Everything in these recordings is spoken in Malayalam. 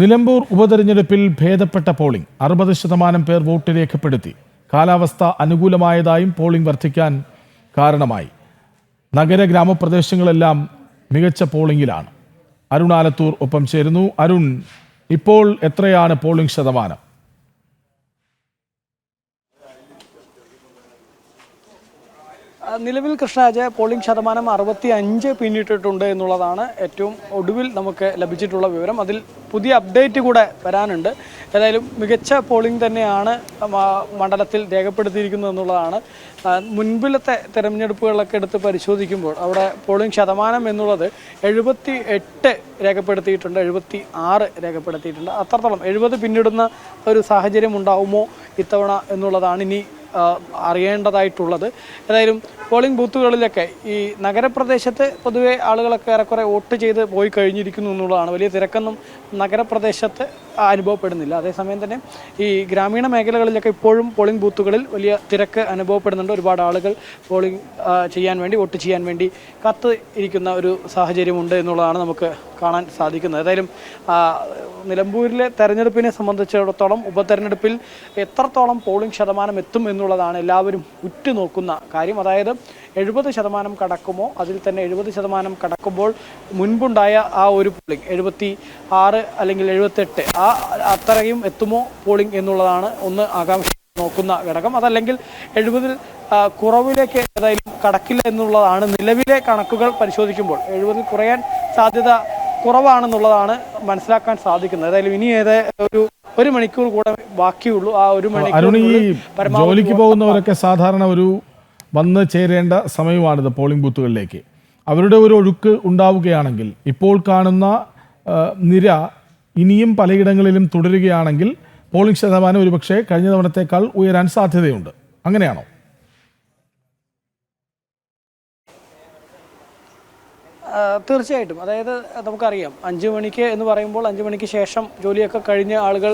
നിലമ്പൂർ ഉപതെരഞ്ഞെടുപ്പിൽ ഭേദപ്പെട്ട പോളിംഗ് അറുപത് ശതമാനം പേർ വോട്ട് രേഖപ്പെടുത്തി. കാലാവസ്ഥ അനുകൂലമായതായും പോളിംഗ് വർദ്ധിക്കാൻ കാരണമായി. നഗര ഗ്രാമപ്രദേശങ്ങളെല്ലാം മികച്ച പോളിംഗിലാണ്. അരുൺ ആലത്തൂർ ഒപ്പം ചേരുന്നു. അരുൺ ഇപ്പോൾ എത്രയാണ് പോളിംഗ് ശതമാനം? നിലവിൽ കൃഷ്ണരാജ പോളിംഗ് ശതമാനം അറുപത്തി അഞ്ച് പിന്നിട്ടിട്ടുണ്ട് എന്നുള്ളതാണ് ഏറ്റവും ഒടുവിൽ നമുക്ക് ലഭിച്ചിട്ടുള്ള വിവരം. അതിൽ പുതിയ അപ്ഡേറ്റ് കൂടെ വരാനുണ്ട്. ഏതായാലും മികച്ച പോളിംഗ് തന്നെയാണ് മണ്ഡലത്തിൽ രേഖപ്പെടുത്തിയിരിക്കുന്നത് എന്നുള്ളതാണ്. മുൻപിലത്തെ തെരഞ്ഞെടുപ്പുകളൊക്കെ എടുത്ത് പരിശോധിക്കുമ്പോൾ അവിടെ പോളിംഗ് ശതമാനം എന്നുള്ളത് എഴുപത്തി എട്ട് രേഖപ്പെടുത്തിയിട്ടുണ്ട് എഴുപത്തി ആറ് രേഖപ്പെടുത്തിയിട്ടുണ്ട്. അത്രത്തോളം എഴുപത് പിന്നിടുന്ന ഒരു സാഹചര്യം ഉണ്ടാവുമോ ഇത്തവണ എന്നുള്ളതാണ് ഇനി അറിയേണ്ടതായിട്ടുള്ളത്. ഏതായാലും പോളിംഗ് ബൂത്തുകളിലൊക്കെ ഈ നഗരപ്രദേശത്ത് പൊതുവെ ആളുകളൊക്കെ ഏറെക്കുറെ വോട്ട് ചെയ്ത് പോയി കഴിഞ്ഞിരിക്കുന്നു എന്നുള്ളതാണ്. വലിയ തിരക്കൊന്നും നഗരപ്രദേശത്ത് അനുഭവപ്പെടുന്നില്ല. അതേസമയം തന്നെ ഈ ഗ്രാമീണ മേഖലകളിലൊക്കെ ഇപ്പോഴും പോളിംഗ് ബൂത്തുകളിൽ വലിയ തിരക്ക് അനുഭവപ്പെടുന്നുണ്ട്. ഒരുപാട് ആളുകൾ പോളിംഗ് ചെയ്യാൻ വേണ്ടി വോട്ട് ചെയ്യാൻ വേണ്ടി കത്ത് ഇരിക്കുന്ന ഒരു സാഹചര്യമുണ്ട് എന്നുള്ളതാണ് നമുക്ക് കാണാൻ സാധിക്കുന്നത്. ഏതായാലും നിലമ്പൂരിലെ തെരഞ്ഞെടുപ്പിനെ സംബന്ധിച്ചിടത്തോളം ഉപതെരഞ്ഞെടുപ്പിൽ എത്രത്തോളം പോളിംഗ് ശതമാനം എത്തും എന്നുള്ളതാണ് എല്ലാവരും ഉറ്റുനോക്കുന്ന കാര്യം. അതായത് എഴുപത് ശതമാനം കടക്കുമോ? അതിൽ തന്നെ എഴുപത് ശതമാനം കടക്കുമ്പോൾ മുൻപുണ്ടായ ആ ഒരു പോളിംഗ് എഴുപത്തി ആറ് അല്ലെങ്കിൽ എഴുപത്തെട്ട് ആ അത്രയും എത്തുമോ പോളിംഗ് എന്നുള്ളതാണ് ഒന്ന് ആകാംക്ഷ നോക്കുന്ന ഘടകം. അതല്ലെങ്കിൽ എഴുപതിൽ കുറവിലേക്ക് ഏതായാലും കടക്കില്ല എന്നുള്ളതാണ് നിലവിലെ കണക്കുകൾ പരിശോധിക്കുമ്പോൾ. എഴുപതിൽ കുറയാൻ സാധ്യത കുറവാണെന്നുള്ളതാണ് മനസ്സിലാക്കാൻ സാധിക്കുന്നത്. ഏതായാലും ഇനി ഏത് ഒരു ഒരു മണിക്കൂർ കൂടെ ബാക്കിയുള്ളൂ. ആ ഒരു മണിക്കൂർ ജോലിക്ക് പോകുന്നവരൊക്കെ സാധാരണ ഒരു വന്ന് ചേരേണ്ട സമയമാണിത് പോളിംഗ് ബൂത്തുകളിലേക്ക്. അവരുടെ ഒരു ഒഴുക്ക് ഉണ്ടാവുകയാണെങ്കിൽ ഇപ്പോൾ കാണുന്ന നിര ഇനിയും പലയിടങ്ങളിലും തുടരുകയാണെങ്കിൽ പോളിംഗ് ശതമാനം ഒരുപക്ഷെ കഴിഞ്ഞ തവണത്തേക്കാൾ ഉയരാൻ സാധ്യതയുണ്ട്. അങ്ങനെയാണോ? തീർച്ചയായിട്ടും. അതായത് നമുക്കറിയാം അഞ്ച് മണിക്ക് എന്ന് പറയുമ്പോൾ അഞ്ച് മണിക്ക് ശേഷം ജോലിയൊക്കെ കഴിഞ്ഞ് ആളുകൾ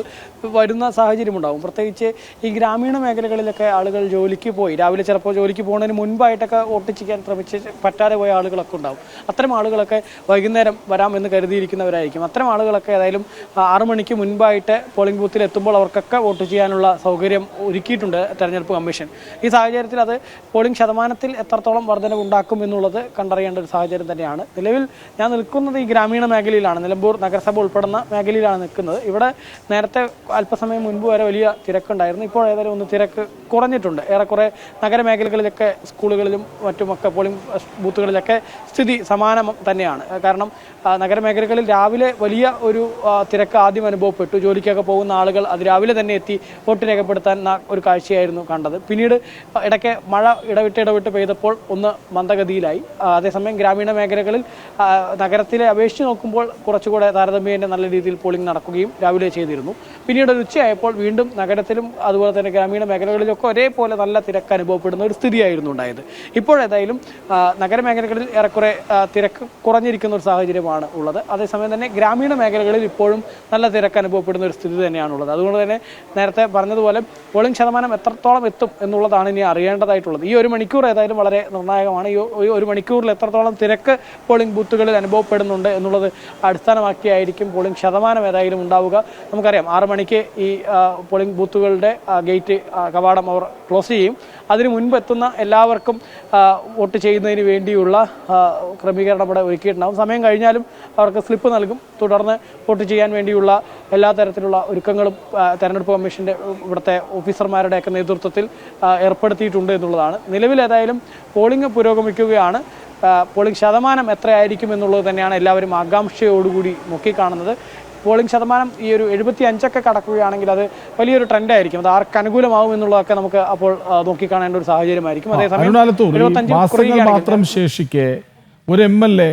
വരുന്ന സാഹചര്യമുണ്ടാകും പ്രത്യേകിച്ച് ഈ ഗ്രാമീണ മേഖലകളിലൊക്കെ ആളുകൾ ജോലിക്ക് പോയി രാവിലെ ചിലപ്പോൾ ജോലിക്ക് പോകുന്നതിന് മുൻപായിട്ടൊക്കെ ചെയ്യാൻ ശ്രമിച്ച് പറ്റാതെ പോയ ആളുകളൊക്കെ ഉണ്ടാകും അത്തരം ആളുകളൊക്കെ വൈകുന്നേരം വരാമെന്ന് കരുതിയിരിക്കുന്നവരായിരിക്കും. അത്തരം ആളുകളൊക്കെ ഏതായാലും ആറ് മണിക്ക് മുൻപായിട്ട് പോളിംഗ് ബൂത്തിൽ എത്തുമ്പോൾ അവർക്കൊക്കെ വോട്ട് ചെയ്യാനുള്ള സൗകര്യം ഒരുക്കിയിട്ടുണ്ട് തെരഞ്ഞെടുപ്പ് കമ്മീഷൻ. ഈ സാഹചര്യത്തിൽ അത് പോളിംഗ് ശതമാനത്തിൽ എത്രത്തോളം വർധനവുണ്ടാക്കും എന്നുള്ളത് കണ്ടറിയേണ്ട ഒരു സാഹചര്യം തന്നെയാണ്. നിലവിൽ ഞാൻ നിൽക്കുന്നത് ഈ ഗ്രാമീണ മേഖലയിലാണ്. നിലമ്പൂർ നഗരസഭ ഉൾപ്പെടുന്ന മേഖലയിലാണ് നിൽക്കുന്നത്. ഇവിടെ നേരത്തെ അല്പസമയം മുൻപ് വരെ വലിയ തിരക്കുണ്ടായിരുന്നു. ഇപ്പോൾ ഏതായാലും ഒന്ന് തിരക്ക് കുറഞ്ഞിട്ടുണ്ട്. ഏറെക്കുറെ നഗരമേഖലകളിലൊക്കെ സ്കൂളുകളിലും മറ്റുമൊക്കെ പോളിംഗ് ബൂത്തുകളിലൊക്കെ സ്ഥിതി സമാനം തന്നെയാണ്. കാരണം നഗരമേഖലകളിൽ രാവിലെ വലിയ ഒരു തിരക്ക് ആദ്യം അനുഭവപ്പെട്ടു. ജോലിക്കൊക്കെ പോകുന്ന ആളുകൾ അത് രാവിലെ തന്നെ എത്തി വോട്ട് രേഖപ്പെടുത്താൻ ഒരു കാഴ്ചയായിരുന്നു കണ്ടത്. പിന്നീട് ഇടയ്ക്ക് മഴ ഇടവിട്ട് ഇടവിട്ട് പെയ്തപ്പോൾ ഒന്ന് മന്ദഗതിയിലായി. അതേസമയം ഗ്രാമീണ മേഖലകളിൽ ആ, നഗരത്തിലെ അപേക്ഷിച്ച് നോക്കുമ്പോൾ കുറച്ചുകൂടെ താരതമ്യേന നല്ല രീതിയിൽ പോളിംഗ് നടക്കുകയും രാവിലെ ചെയ്തിരുന്നു. പിന്നീട് ഒരു ഉച്ചയായപ്പോൾ വീണ്ടും നഗരത്തിലും അതുപോലെ തന്നെ ഗ്രാമീണ മേഖലകളിലൊക്കെ ഒരേപോലെ നല്ല തിരക്ക് അനുഭവപ്പെടുന്ന ഒരു സ്ഥിതിയായിരുന്നു ഉണ്ടായത്. ഇപ്പോഴേതായാലും നഗരമേഖലകളിൽ ഏറെക്കുറെ തിരക്ക് കുറഞ്ഞിരിക്കുന്ന ഒരു സാഹചര്യമാണ് ഉള്ളത്. അതേസമയം തന്നെ ഗ്രാമീണ മേഖലകളിൽ ഇപ്പോഴും നല്ല തിരക്ക് അനുഭവപ്പെടുന്ന ഒരു സ്ഥിതി തന്നെയാണുള്ളത്. അതുകൊണ്ട് തന്നെ നേരത്തെ പറഞ്ഞതുപോലെ പോളിംഗ് ശതമാനം എത്രത്തോളം എത്തും എന്നുള്ളതാണ് ഇനി അറിയേണ്ടതായിട്ടുള്ളത്. ഈ ഒരു മണിക്കൂർ ഏതായാലും വളരെ നിർണായകമാണ്. ഈ ഒരു മണിക്കൂറിൽ എത്രത്തോളം തിരക്ക് പോളിംഗ് ബൂത്തുകളിൽ അനുഭവപ്പെടുന്നുണ്ട് എന്നുള്ളത് അടിസ്ഥാനമാക്കിയായിരിക്കും പോളിംഗ്. ശതമാനം ഏതായാലും ഉണ്ടാവുക. നമുക്കറിയാം ആറ് മണിക്ക് ഈ പോളിംഗ് ബൂത്തുകളുടെ ഗേറ്റ് കവാടം അവർ ക്ലോസ് ചെയ്യും. അതിന് മുൻപ് എത്തുന്ന എല്ലാവർക്കും വോട്ട് ചെയ്യുന്നതിന് വേണ്ടിയുള്ള ക്രമീകരണം അവിടെ ഒരുക്കിയിട്ടുണ്ടാകും സമയം കഴിഞ്ഞാലും അവർക്ക് സ്ലിപ്പ് നൽകും. തുടർന്ന് വോട്ട് ചെയ്യാൻ വേണ്ടിയുള്ള എല്ലാ തരത്തിലുള്ള ഒരുക്കങ്ങളും തെരഞ്ഞെടുപ്പ് കമ്മീഷന്റെ ഇവിടുത്തെ ഓഫീസർമാരുടെയൊക്കെ നേതൃത്വത്തിൽ ഏർപ്പെടുത്തിയിട്ടുണ്ട് എന്നുള്ളതാണ്. നിലവിൽ ഏതായാലും പോളിംഗ് പുരോഗമിക്കുകയാണ്. പോളിംഗ് ശതമാനം എത്രയായിരിക്കും എന്നുള്ളത് തന്നെയാണ് എല്ലാവരും ആകാംക്ഷയോടുകൂടി നോക്കിക്കാണുന്നത്. പോളിംഗ് ശതമാനം ഈ ഒരു എഴുപത്തി അഞ്ചൊക്കെ കടക്കുകയാണെങ്കിൽ അത് വലിയൊരു ട്രെൻഡായിരിക്കും. അത് ആർക്ക് അനുകൂലമാവും എന്നുള്ളതൊക്കെ നമുക്ക് അപ്പോൾ നോക്കിക്കാണേണ്ട ഒരു സാഹചര്യമായിരിക്കും. അതേസമയം മാത്രം ശേഷിക്കെ ഒരു എം എൽ എ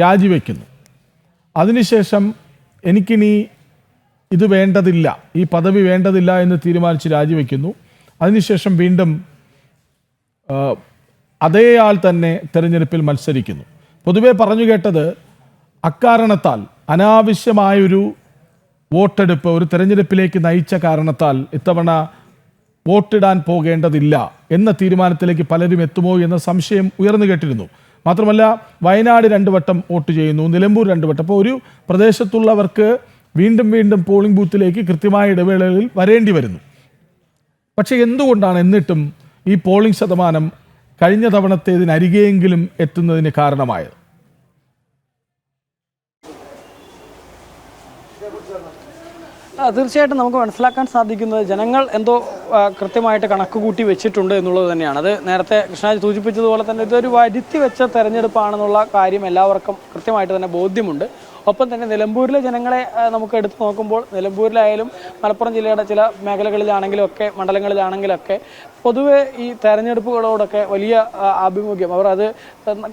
രാജിവെക്കുന്നു. അതിനുശേഷം എനിക്കിനി ഇത് വേണ്ടതില്ല ഈ പദവി വേണ്ടതില്ല എന്ന് തീരുമാനിച്ച് രാജിവെക്കുന്നു. അതിനുശേഷം വീണ്ടും അതേ ആൾ തന്നെ തിരഞ്ഞെടുപ്പിൽ മത്സരിക്കുന്നു. പൊതുവെ പറഞ്ഞു കേട്ടത് അക്കാരണത്താൽ അനാവശ്യമായൊരു വോട്ടെടുപ്പ് ഒരു തെരഞ്ഞെടുപ്പിലേക്ക് നയിച്ച കാരണത്താൽ ഇത്തവണ വോട്ടിടാൻ പോകേണ്ടതില്ല എന്ന തീരുമാനത്തിലേക്ക് പലരും എത്തുമോ എന്ന സംശയം ഉയർന്നു കേട്ടിരുന്നു. മാത്രമല്ല വയനാട് രണ്ട് വട്ടം വോട്ട് ചെയ്യുന്നു നിലമ്പൂർ രണ്ട് വട്ടം. അപ്പോൾ ഒരു പ്രദേശത്തുള്ളവർക്ക് വീണ്ടും വീണ്ടും പോളിംഗ് ബൂത്തിലേക്ക് കൃത്യമായ ഇടവേളകളിൽ വരേണ്ടി വരുന്നു. പക്ഷേ എന്തുകൊണ്ടാണ് എന്നിട്ടും ഈ പോളിംഗ് ശതമാനം കഴിഞ്ഞ തവണത്തേതിനരികെയെങ്കിലും എത്തുന്നതിന് കാരണമായത്? തീർച്ചയായിട്ടും നമുക്ക് മനസ്സിലാക്കാൻ സാധിക്കുന്നത് ജനങ്ങൾ എന്തോ കൃത്യമായിട്ട് കണക്ക് കൂട്ടി വെച്ചിട്ടുണ്ട് എന്നുള്ളത് തന്നെയാണ്. അത് നേരത്തെ കൃഷ്ണരാജ് സൂചിപ്പിച്ചതുപോലെ തന്നെ ഇതൊരു വരുത്തി വെച്ച തെരഞ്ഞെടുപ്പാണെന്നുള്ള കാര്യം എല്ലാവർക്കും കൃത്യമായിട്ട് തന്നെ ബോധ്യമുണ്ട്. ഒപ്പം തന്നെ നിലമ്പൂരിലെ ജനങ്ങളെ നമുക്ക് എടുത്തു നോക്കുമ്പോൾ നിലമ്പൂരിലായാലും മലപ്പുറം ജില്ലയുടെ ചില മേഖലകളിലാണെങ്കിലും ഒക്കെ മണ്ഡലങ്ങളിലാണെങ്കിലും ഒക്കെ പൊതുവെ ഈ തെരഞ്ഞെടുപ്പുകളോടൊക്കെ വലിയ ആഭിമുഖ്യം. അവർ അത്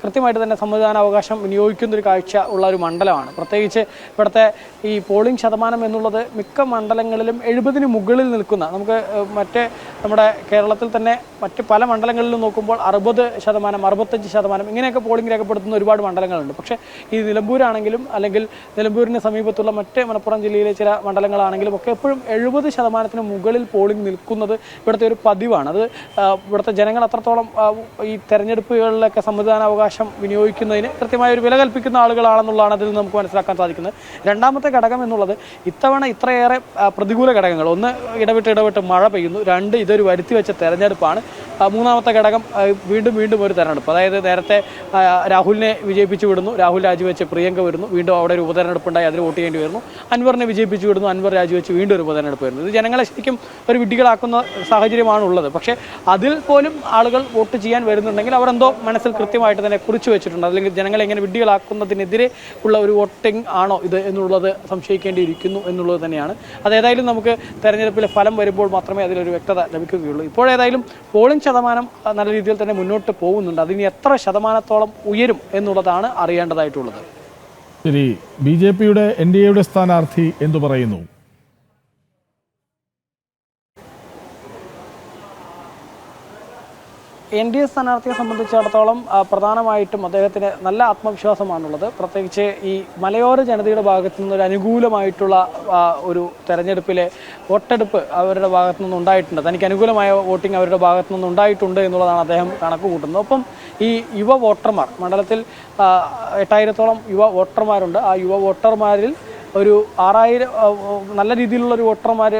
കൃത്യമായിട്ട് തന്നെ സമ്മതിദാനാവകാശം വിനിയോഗിക്കുന്ന ഒരു കാഴ്ച ഉള്ള ഒരു മണ്ഡലമാണ്. പ്രത്യേകിച്ച് ഇവിടുത്തെ ഈ പോളിംഗ് ശതമാനം എന്നുള്ളത് മിക്ക മണ്ഡലങ്ങളിലും എഴുപതിന് മുകളിൽ നിൽക്കുന്ന നമുക്ക് മറ്റേ നമ്മുടെ കേരളത്തിൽ തന്നെ മറ്റ് പല മണ്ഡലങ്ങളിലും നോക്കുമ്പോൾ അറുപത് ശതമാനം അറുപത്തഞ്ച് ശതമാനം ഇങ്ങനെയൊക്കെ പോളിംഗ് രേഖപ്പെടുത്തുന്ന ഒരുപാട് മണ്ഡലങ്ങളുണ്ട്. പക്ഷേ ഈ നിലമ്പൂരാണെങ്കിലും അല്ലെങ്കിൽ നിലമ്പൂരിന് സമീപത്തുള്ള മറ്റ് മലപ്പുറം ജില്ലയിലെ ചില മണ്ഡലങ്ങളാണെങ്കിലും ഒക്കെ എപ്പോഴും എഴുപത് ശതമാനത്തിന് മുകളിൽ പോളിംഗ് നിൽക്കുന്നത് ഇവിടുത്തെ ഒരു പതിവാണ്. അത് ഇവിടുത്തെ ജനങ്ങൾ അത്രത്തോളം ഈ തെരഞ്ഞെടുപ്പുകളിലൊക്കെ സമ്മതിദാനാവകാശം വിനിയോഗിക്കുന്നതിന് കൃത്യമായ ഒരു വില കൽപ്പിക്കുന്ന ആളുകളാണെന്നുള്ളതാണ് അതിൽ നിന്ന് നമുക്ക് മനസ്സിലാക്കാൻ സാധിക്കുന്നത്. രണ്ടാമത്തെ ഘടകം എന്നുള്ളത് ഇത്തവണ ഇത്രയേറെ പ്രതികൂല ഘടകങ്ങൾ. ഒന്ന് ഇടവിട്ട് ഇടവിട്ട് മഴ പെയ്യുന്നു. രണ്ട് ഇതൊരു വരുത്തി വെച്ച തെരഞ്ഞെടുപ്പാണ്. മൂന്നാമത്തെ ഘടകം വീണ്ടും വീണ്ടും ഒരു തെരഞ്ഞെടുപ്പ്. അതായത് നേരത്തെ രാഹുലിനെ വിജയിപ്പിച്ചു വിടുന്നു. രാഹുൽ രാജിവെച്ച് പ്രിയങ്ക വരുന്നു. വീണ്ടും അവിടെ ഒരു ഉപതെരഞ്ഞെടുപ്പ് അതിൽ വോട്ട് ചെയ്യേണ്ടി വരുന്നു. അൻവറിനെ വിജയിപ്പിച്ചു വിടുന്നു അൻവർ രാജിവെച്ച് വീണ്ടും ഒരു ഉപതെരഞ്ഞെടുപ്പ് വരുന്നു. ഇത് ജനങ്ങളെ ശരിക്കും ഒരു വിഡ്ഢികളാക്കുന്ന സാഹചര്യമാണ് ഉള്ളത് പക്ഷേ അതിൽ പോലും ആളുകൾ വോട്ട് ചെയ്യാൻ വരുന്നുണ്ടെങ്കിൽ അവരെന്തോ മനസ്സിൽ കൃത്യമായിട്ട് തന്നെ കുറിച്ച് വെച്ചിട്ടുണ്ട്. അല്ലെങ്കിൽ ജനങ്ങളെ എങ്ങനെ വിഡ്ഢികളാക്കുന്നതിനെതിരെ ഉള്ള ഒരു വോട്ടിംഗ് ആണോ ഇത് എന്നുള്ളത് സംശയിക്കേണ്ടിയിരിക്കുന്നു എന്നുള്ളത് തന്നെയാണ്. അതേതായാലും നമുക്ക് തെരഞ്ഞെടുപ്പിലെ ഫലം വരുമ്പോൾ മാത്രമേ അതിലൊരു വ്യക്തത ലഭിക്കുകയുള്ളൂ. ഇപ്പോഴേതായാലും പോളിംഗ് ശതമാനം നല്ല രീതിയിൽ തന്നെ മുന്നോട്ട് പോകുന്നുണ്ട്. അതിന് എത്ര ശതമാനത്തോളം ഉയരും എന്നുള്ളതാണ് അറിയേണ്ടതായിട്ടുള്ളത്. ശരി ബി ജെ പിയുടെ എൻ ഡി എയുടെ സ്ഥാനാർത്ഥി എന്തു പറയുന്നു? എൻ ഡി എ സ്ഥാനാർത്ഥിയെ സംബന്ധിച്ചിടത്തോളം പ്രധാനമായിട്ടും അദ്ദേഹത്തിന് നല്ല ആത്മവിശ്വാസമാണുള്ളത്. പ്രത്യേകിച്ച് ഈ മലയോര ജനതയുടെ ഭാഗത്തു നിന്നൊരു അനുകൂലമായിട്ടുള്ള ഒരു തെരഞ്ഞെടുപ്പിലെ വോട്ടെടുപ്പ് അവരുടെ ഭാഗത്തു നിന്ന് ഉണ്ടായിട്ടുണ്ട് തനിക്ക് അനുകൂലമായ വോട്ടിംഗ് അവരുടെ ഭാഗത്തു നിന്ന് ഉണ്ടായിട്ടുണ്ട് എന്നുള്ളതാണ് അദ്ദേഹം കണക്ക് കൂട്ടുന്നത് ഒപ്പം ഈ യുവ വോട്ടർമാർ മണ്ഡലത്തിൽ എട്ടായിരത്തോളം യുവ വോട്ടർമാരുണ്ട്. ആ യുവ വോട്ടർമാരിൽ ഒരു ആറായിരം നല്ല രീതിയിലുള്ള ഒരു വോട്ടർമാർ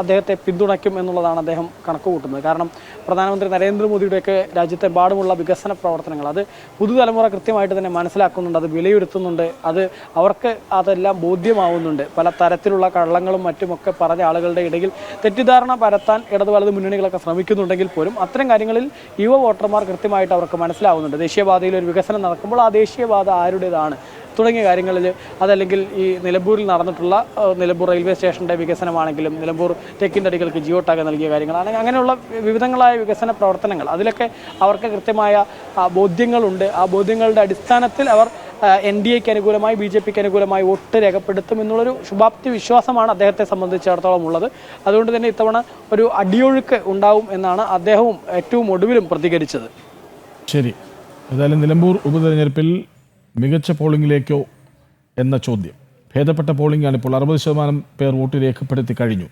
അദ്ദേഹത്തെ പിന്തുണയ്ക്കും എന്നുള്ളതാണ് അദ്ദേഹം കണക്ക് കൂട്ടുന്നത് കാരണം പ്രധാനമന്ത്രി നരേന്ദ്രമോദിയുടെയൊക്കെ രാജ്യത്തെമ്പാടുമുള്ള വികസന പ്രവർത്തനങ്ങൾ അത് പുതുതലമുറ കൃത്യമായിട്ട് തന്നെ മനസ്സിലാക്കുന്നുണ്ട് അത് വിലയിരുത്തുന്നുണ്ട് അത് അവർക്ക് അതെല്ലാം ബോധ്യമാവുന്നുണ്ട്. പല തരത്തിലുള്ള കള്ളങ്ങളും മറ്റുമൊക്കെ പറഞ്ഞ ആളുകളുടെ ഇടയിൽ തെറ്റിദ്ധാരണ പരത്താൻ ഇടത് വലത് മുന്നണികളൊക്കെ ശ്രമിക്കുന്നുണ്ടെങ്കിൽ പോലും അത്തരം കാര്യങ്ങളിൽ യുവ വോട്ടർമാർ കൃത്യമായിട്ട് അവർക്ക് മനസ്സിലാവുന്നുണ്ട്. ദേശീയപാതയിൽ ഒരു വികസനം നടക്കുമ്പോൾ ആ ദേശീയപാത ആരുടേതാണ്? തുടങ്ങിയ കാര്യങ്ങളിൽ അതല്ലെങ്കിൽ ഈ നിലമ്പൂരിൽ നടന്നിട്ടുള്ള നിലമ്പൂർ റെയിൽവേ സ്റ്റേഷന്റെ വികസനമാണെങ്കിലും നിലമ്പൂർ തെക്കിന്റടികൾക്ക് ജിയോ ടാഗ് നൽകിയ കാര്യങ്ങളാണെങ്കിൽ അങ്ങനെയുള്ള വിവിധങ്ങളായ വികസന പ്രവർത്തനങ്ങൾ അതിലൊക്കെ അവർക്ക് കൃത്യമായ ബോധ്യങ്ങളുണ്ട്. ആ ബോധ്യങ്ങളുടെ അടിസ്ഥാനത്തിൽ അവർ എൻ ഡി എക്ക് അനുകൂലമായി ബി ജെ പിക്ക് അനുകൂലമായി വോട്ട് രേഖപ്പെടുത്തും എന്നുള്ളൊരു ശുഭാപ്തി വിശ്വാസമാണ് അദ്ദേഹത്തെ സംബന്ധിച്ചിടത്തോളം ഉള്ളത്. അതുകൊണ്ട് തന്നെ ഇത്തവണ ഒരു അടിയൊഴുക്ക് ഉണ്ടാവും എന്നാണ് അദ്ദേഹവും ഏറ്റവും ഒടുവിലും പ്രതികരിച്ചത്. ശരി. ഏതായാലും നിലമ്പൂർ ഉപതെരഞ്ഞെടുപ്പിൽ മികച്ച പോളിംഗിലേക്കോ എന്ന ചോദ്യം. ഭേദപ്പെട്ട പോളിംഗാണ് ഇപ്പോൾ അറുപത് ശതമാനം പേർ വോട്ട് രേഖപ്പെടുത്തി കഴിഞ്ഞു.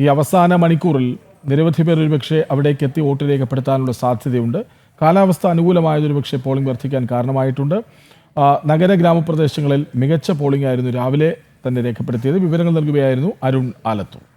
ഈ അവസാന മണിക്കൂറിൽ നിരവധി പേർ ഒരുപക്ഷെ അവിടേക്ക് എത്തി വോട്ട് രേഖപ്പെടുത്താനുള്ള സാധ്യതയുണ്ട്. കാലാവസ്ഥ അനുകൂലമായതൊരു പക്ഷേ പോളിംഗ് വർദ്ധിക്കാൻ കാരണമായിട്ടുണ്ട്. നഗര ഗ്രാമപ്രദേശങ്ങളിൽ മികച്ച പോളിംഗ് ആയിരുന്നു രാവിലെ തന്നെ രേഖപ്പെടുത്തിയത്. വിവരങ്ങൾ നൽകുകയായിരുന്നു അരുൺ ആലത്തൂർ.